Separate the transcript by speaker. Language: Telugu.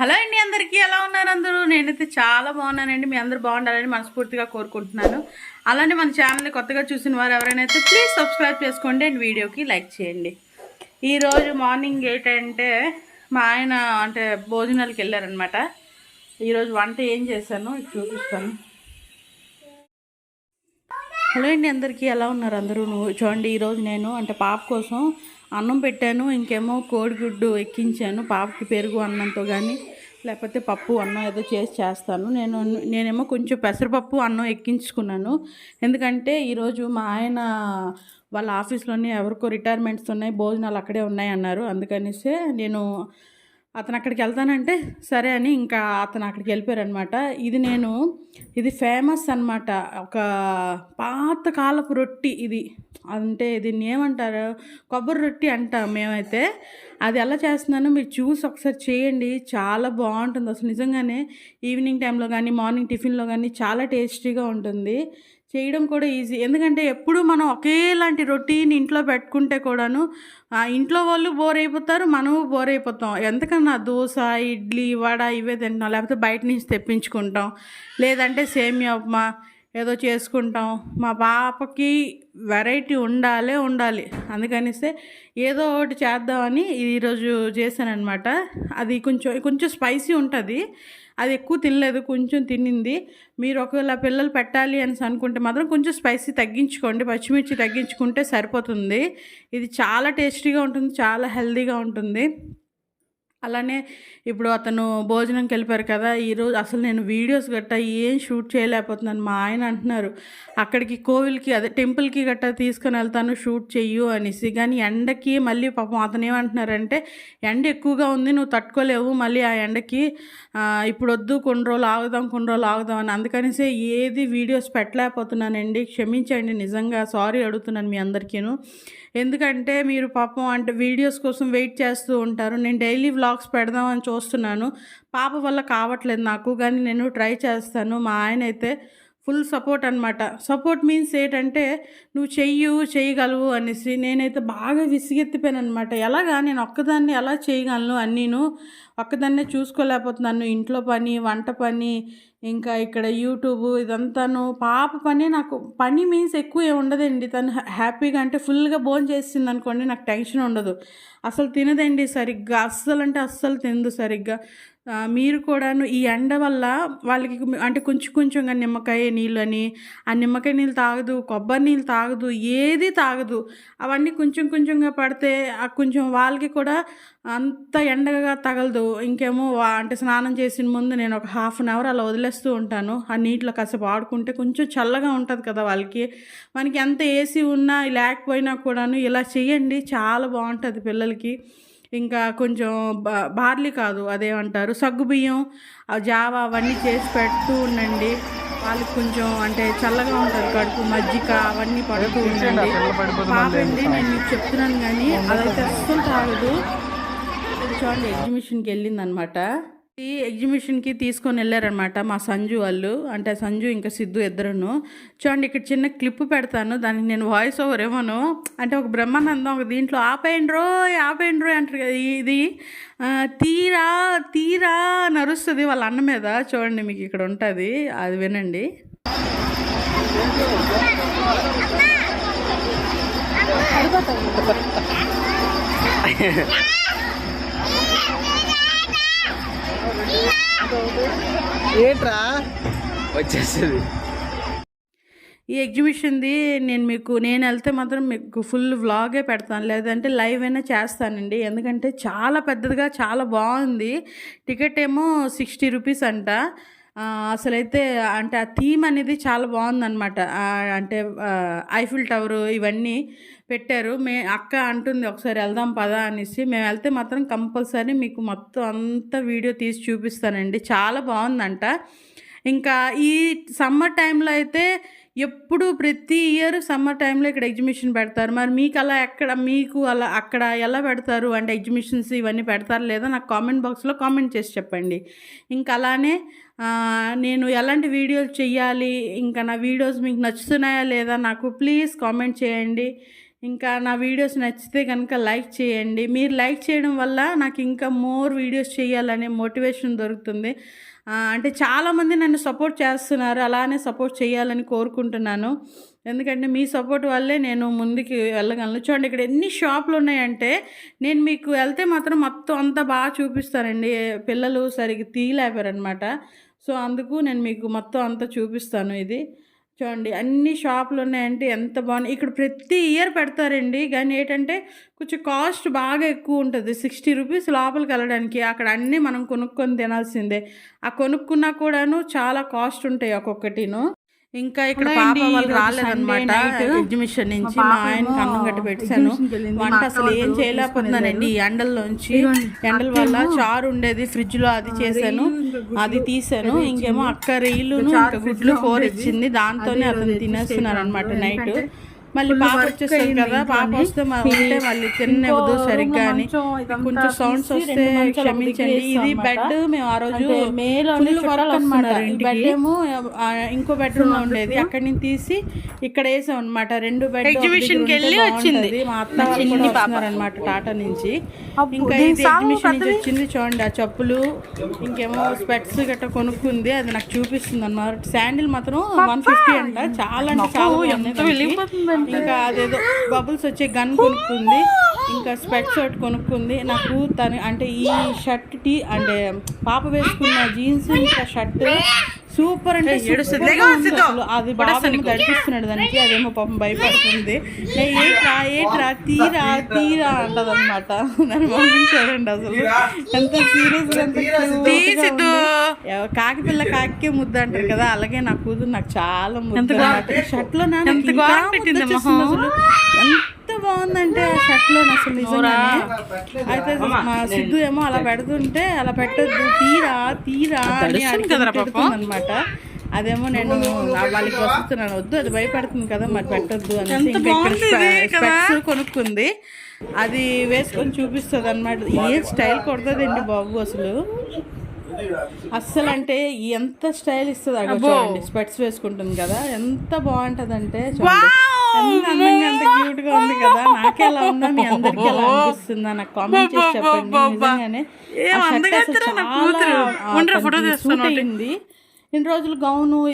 Speaker 1: హలో అండి అందరికీ ఎలా ఉన్నారు అందరూ? నేనైతే చాలా బాగున్నానండి. మీ అందరూ బాగుండాలని మనస్ఫూర్తిగా కోరుకుంటున్నాను. అలానే మన ఛానల్ని కొత్తగా చూసిన వారు ఎవరైనా అయితే ప్లీజ్ సబ్స్క్రైబ్ చేసుకోండి అండ్ వీడియోకి లైక్ చేయండి. ఈరోజు మార్నింగ్ ఏంటంటే మా ఆయన అంటే భోజనాలకు వెళ్ళారనమాట ఈరోజు వంట ఏం చేశాను చూపిస్తాను. హలో అండి అందరికీ ఎలా ఉన్నారు అందరూ? నువ్వు చూడండి ఈరోజు నేను అంటే పాప కోసం అన్నం పెట్టాను ఇంకేమో కోడిగుడ్డు ఎక్కించాను పాపకి పెరుగు అన్నంతో కానీ లేకపోతే పప్పు అన్నం ఏదో చేసి చేస్తాను. నేను నేనేమో కొంచెం పెసరపప్పు అన్నం ఎక్కించుకున్నాను. ఎందుకంటే ఈరోజు మా ఆయన వాళ్ళ ఆఫీస్లోనే ఎవరికో రిటైర్మెంట్స్ ఉన్నాయి భోజనాలు అక్కడే ఉన్నాయి అన్నారు. అందుకనేసే నేను అతను అక్కడికి వెళ్తానంటే సరే అని ఇంకా అతను అక్కడికి వెళ్ళిపోయారనమాట ఇది నేను ఇది ఫేమస్ అన్నమాట. ఒక పాత కాలపు రొట్టి ఇది. అంటే దీన్ని ఏమంటారు? కొబ్బరి రొట్టి అంటాం మేమైతే. అది ఎలా చేస్తున్నానో మీరు చూసి ఒకసారి చేయండి. చాలా బాగుంటుంది. అసలు నిజంగానే ఈవినింగ్ టైంలో కానీ మార్నింగ్ టిఫిన్లో కానీ చాలా టేస్టీగా ఉంటుంది. చేయడం కూడా ఈజీ. ఎందుకంటే ఎప్పుడు మనం ఒకేలాంటి రొటీన్ ఇంట్లో పెట్టుకుంటే కూడాను ఆ ఇంట్లో వాళ్ళు బోర్ అయిపోతారు మనము బోర్ అయిపోతాం. ఎంతకన్నా దోశ ఇడ్లీ వడ ఇవే తింటాం లేకపోతే బయట నుంచి తెప్పించుకుంటాం. లేదంటే సేమియా ఉప్మా ఏదో చేసుకుంటాం. మా పాపకి వెరైటీ ఉండాలే ఉండాలి. అందుకనిస్తే ఏదో ఒకటి చేద్దామని ఈరోజు చేశానమాట అది కొంచెం కొంచెం స్పైసీ ఉంటుంది. అది ఎక్కువ తినలేదు కొంచెం తినింది. మీరు ఒకవేళ పిల్లలు పెట్టాలి అని అనుకుంటే మాత్రం కొంచెం స్పైసీ తగ్గించుకోండి. పచ్చిమిర్చి తగ్గించుకుంటే సరిపోతుంది. ఇది చాలా టేస్టీగా ఉంటుంది చాలా హెల్తీగా ఉంటుంది. అలానే ఇప్పుడు అతను భోజనంకి వెళ్ళిపోయారు కదా ఈరోజు అసలు నేను వీడియోస్ గట్టా ఏం షూట్ చేయలేకపోతున్నాను మా ఆయన అంటున్నారు అక్కడికి కోవిల్కి అదే టెంపుల్కి గట్టా తీసుకుని వెళ్తాను షూట్ చెయ్యు అనేసి. కానీ ఎండకి మళ్ళీ పాపం అతను ఏమంటున్నారంటే ఎండ ఎక్కువగా ఉంది నువ్వు తట్టుకోలేవు మళ్ళీ ఆ ఎండకి ఇప్పుడు వద్దు కొన్ని రోజులు ఆగుదాం కొన్ని రోజులు ఆగుదాం అని. అందుకనిసే ఏది వీడియోస్ పెట్టలేకపోతున్నానండి క్షమించండి నిజంగా సారీ అడుగుతున్నాను మీ అందరికీను. ఎందుకంటే మీరు పాపం అంటే వీడియోస్ కోసం వెయిట్ చేస్తూ ఉంటారు నేను డైలీ వ్లాగ్స్ పెడదామని చూస్తున్నాను. పాప వల్ల కావట్లేదు నాకు కానీ నేను ట్రై చేస్తాను. మా ఆయన అయితే ఫుల్ సపోర్ట్ అనమాట సపోర్ట్ మీన్స్ ఏంటంటే నువ్వు చెయ్యు చేయగలవు అనేసి. నేనైతే బాగా విసిగెత్తిపోయాను అనమాట ఎలాగా? నేను ఒక్కదాన్ని ఎలా చేయగలను అన్నీను? ఒక్కదాన్నే చూసుకోలేకపోతున్నాను. ఇంట్లో పని వంట పని ఇంకా ఇక్కడ యూట్యూబ్ ఇదంతాను. పాప పని నాకు పని మీన్స్ ఎక్కువ ఏమి ఉండదండి. తను హ్యాపీగా అంటే ఫుల్గా భోజనం చేసింది అనుకోండి నాకు టెన్షన్ ఉండదు. అసలు తినదండి సరిగ్గా అస్సలు అంటే అస్సలు తినదు సరిగ్గా. మీరు కూడాను ఈ ఎండ వల్ల వాళ్ళకి అంటే కొంచెం కొంచెంగా నిమ్మకాయ నీళ్ళు అని ఆ నిమ్మకాయ నీళ్ళు తాగదు కొబ్బరి నీళ్ళు తాగదు ఏది తాగదు. అవన్నీ కొంచెం కొంచెంగా పడితే ఆ కొంచెం వాళ్ళకి కూడా అంత ఎండగా తగలదు. ఇంకేమో వా- అంటే స్నానం చేసిన ముందు నేను ఒక హాఫ్ అన్ అవర్ అలా వదిలేస్తూ ఉంటాను. ఆ నీటిలో కాసేపు ఆడుకుంటే కొంచెం చల్లగా ఉంటుంది కదా వాళ్ళకి. మనకి ఎంత ఏసీ ఉన్నా లేకపోయినా కూడాను ఇలా చేయండి చాలా బాగుంటుంది పిల్లలకి. ఇంకా కొంచెం బా బార్లీ కాదు అదేమంటారు సగ్గుబియ్యం ఆ జావా అవన్నీ చేసి పెడుతూ ఉండండి. వాళ్ళకి కొంచెం అంటే చల్లగా ఉంటుంది కడుపు మజ్జిగ అవన్నీ పడుతూ ఉండండి. అండి నేను మీకు చెప్తున్నాను కానీ అదైతే అస్సలు తాగదు. చూడండి ఎగ్జిబిషన్కి వెళ్ళింది అనమాట ఈ ఎగ్జిబిషన్కి తీసుకొని వెళ్ళారనమాట మా సంజు వాళ్ళు. అంటే సంజు ఇంకా సిద్ధు ఇద్దరును. చూడండి ఇక్కడ చిన్న క్లిప్ పెడతాను. దానికి నేను వాయిస్ ఓవర్ ఏమోను. అంటే ఒక బ్రహ్మానందం ఒక దీంట్లో ఆపేయండి రో ఆపేయండి రో అంటారు కదా ఇది. తీరా తీరా నరుస్తుంది వాళ్ళ అన్న మీద. చూడండి మీకు ఇక్కడ ఉంటుంది. అది వినండి.
Speaker 2: ఏంట్రా? వచ్చేస్తుంది.
Speaker 1: ఈ ఎగ్జిబిషన్ది నేను మీకు నేను వెళ్తే మాత్రం మీకు ఫుల్ వ్లాగే పెడతాను. లేదంటే లైవ్ అయినా చేస్తానండి. ఎందుకంటే చాలా పెద్దదిగా చాలా బాగుంది. టికెట్ ఏమో సిక్స్టీ రూపీస్ అంట. అసలైతే అంటే ఆ థీమ్ అనేది చాలా బాగుందన్నమాట. అంటే ఐఫిల్ టవర్ ఇవన్నీ పెట్టారు. మే అక్క అంటుంది ఒకసారి వెళ్దాం పదా అనేసి. మేము వెళ్తే మాత్రం కంపల్సరీ మీకు మొత్తం అంతా వీడియో తీసి చూపిస్తానండి. చాలా బాగుందంట. ఇంకా ఈ సమ్మర్ టైంలో అయితే ఎప్పుడు ప్రతి ఇయర్ సమ్మర్ టైంలో ఇక్కడ ఎగ్జిబిషన్ పెడతారు. మరి మీకు అలా ఎక్కడ మీకు అలా అక్కడ ఎలా పెడతారు? అంటే ఎగ్జిబిషన్స్ ఇవన్నీ పెడతారు లేదా? నాకు కామెంట్ బాక్స్లో కామెంట్ చేసి చెప్పండి. ఇంకా అలానే నేను ఎలాంటి వీడియోలు చెయ్యాలి? ఇంకా నా వీడియోస్ మీకు నచ్చుతున్నాయా లేదా? నాకు ప్లీజ్ కామెంట్ చేయండి. ఇంకా నా వీడియోస్ నచ్చితే కనుక లైక్ చేయండి. మీరు లైక్ చేయడం వల్ల నాకు ఇంకా మోర్ వీడియోస్ చేయాలనే మోటివేషన్ దొరుకుతుంది. అంటే చాలామంది నన్ను సపోర్ట్ చేస్తున్నారు అలానే సపోర్ట్ చేయాలని కోరుకుంటున్నాను. ఎందుకంటే మీ సపోర్ట్ వల్లే నేను ముందుకు వెళ్ళగలను. చూడండి ఇక్కడ ఎన్ని షాపులు ఉన్నాయంటే నేను మీకు వెళ్తే మాత్రం మొత్తం అంతా బాగా చూపిస్తానండి పిల్లలు సరిగ్గా తీయలేపారనమాట సో అందుకు నేను మీకు మొత్తం అంతా చూపిస్తాను ఇది. చూడండి అన్ని షాపులు ఉన్నాయంటే ఎంత బాగున్నాయి. ఇక్కడ ప్రతి ఇయర్ పెడతారండి. కానీ ఏంటంటే కొంచెం కాస్ట్ బాగా ఎక్కువ ఉంటుంది. సిక్స్టీ రూపీస్ లోపలికి వెళ్ళడానికి. అక్కడ అన్నీ మనం కొనుక్కొని తినాల్సిందే. ఆ కొనుక్కున్నా కూడాను చాలా కాస్ట్ ఉంటాయి ఒక్కొక్కటిను. ఇంకా ఇక్కడ పాప వాళ్ళు
Speaker 3: నైట్
Speaker 1: ఎగ్జిబిషన్ నుంచి
Speaker 3: మా ఏమో
Speaker 1: అన్నం గట్టి పెట్టాను. వంట అసలు ఏం చేయలేకపోతున్నానండి ఈ ఎండల్లోంచి ఎండల వల్ల చారు ఉండేది ఫ్రిడ్జ్లో అది చేశాను. అది తీసాను ఇంకేమో అక్క రీలును ఇంకా గుడ్లు ఫోర్ ఇచ్చింది. దాంతోనే అతను తినేస్తున్నారు అనమాట నైట్. మళ్ళీ పాప వచ్చేస్తుంది కదా పాప వస్తే మ- ఉంటే మళ్ళీ తినవద్దు సరిగ్గా అని. కొంచెం సౌండ్స్ వస్తే క్షమించండి. ఇది బెడ్ మేము ఆ రోజు ఫుల్ వర్క్ అనమాట బెడ్ ఏమో ఇంకో బెడ్రూమ్లో ఉండేది. అక్కడి నుంచి తీసి ఇక్కడ వేసాం అనమాట రెండు
Speaker 3: బెడ్కి వెళ్ళి వచ్చింది.
Speaker 1: మా అత్త వాళ్ళు వస్తున్నారన్నమాట టాటా నుంచి. ఇంకా ఇది ఎగ్జిబిషన్ నుంచి వచ్చింది చూడండి. ఆ చెప్పులు ఇంకేమో స్పెట్స్ గట్రా కొనుక్కుంది. అది నాకు చూపిస్తుంది అన్నమాట శాండిల్ మాత్రం వన్ ఫిఫ్టీ అంట. చాలా అంటే చాలా. ఇంకా అదేదో బబుల్స్ వచ్చే గన్ కొనుక్కుంది. ఇంకా స్పెట్స్ ఒకటి కొనుక్కుంది. నాకు తను అంటే ఈ షర్ట్ టీ అంటే పాప వేసుకున్న జీన్స్ ఇంకా షర్ట్ సూపర్ అంటే. అది బాబు గడిపిస్తున్నాడు దానికి. అదేమో పాపం భయపడుతుంది. ఏ, ఏట్రా ఏట్రా తీరా తీరా అంటది అనమాట దాని మమ్మీ చూడండి అసలు ఎంత సీరియస్ కాకి పిల్ల కాకే ముద్ద అంటారు కదా. అలాగే నా కూతురు నాకు చాలా ముద్ద షర్ట్లో నా నాకు ఎంత బాగుందంటే ఆ షర్ట్లో అసలు నిజంగానే. అయితే మా సిద్ధు ఏమో అలా పెడుతుంటే అలా పెట్టొద్దు తీరా తీరా అని అనమాట అదేమో నేను నా వాళ్ళకి వస్తున్నాను వద్దు అది భయపడుతుంది కదా మరి పెట్టొద్దు అని కొనుక్కుంది. అది వేసుకొని చూపిస్తుంది అనమాట ఏ స్టైల్ కొడుతుందండి బాబు అసలు? అస్సలు అంటే ఎంత స్టైల్ ఇస్తుంది చూడండి స్పెట్స్ వేసుకుంటుంది కదా ఎంత బాగుంటది అంటే చూడండి ఎంత అందంగా ఎంత క్యూట్గా ఉంది కదా. నాకే ఎలా ఉందా మీ అందరికి ఎలా అనిపిస్తుందా నాకు కామెంట్ చేసి చెప్పండి. నిజంగానే చాలా, అయింది. ఇన్ని రోజులు గౌను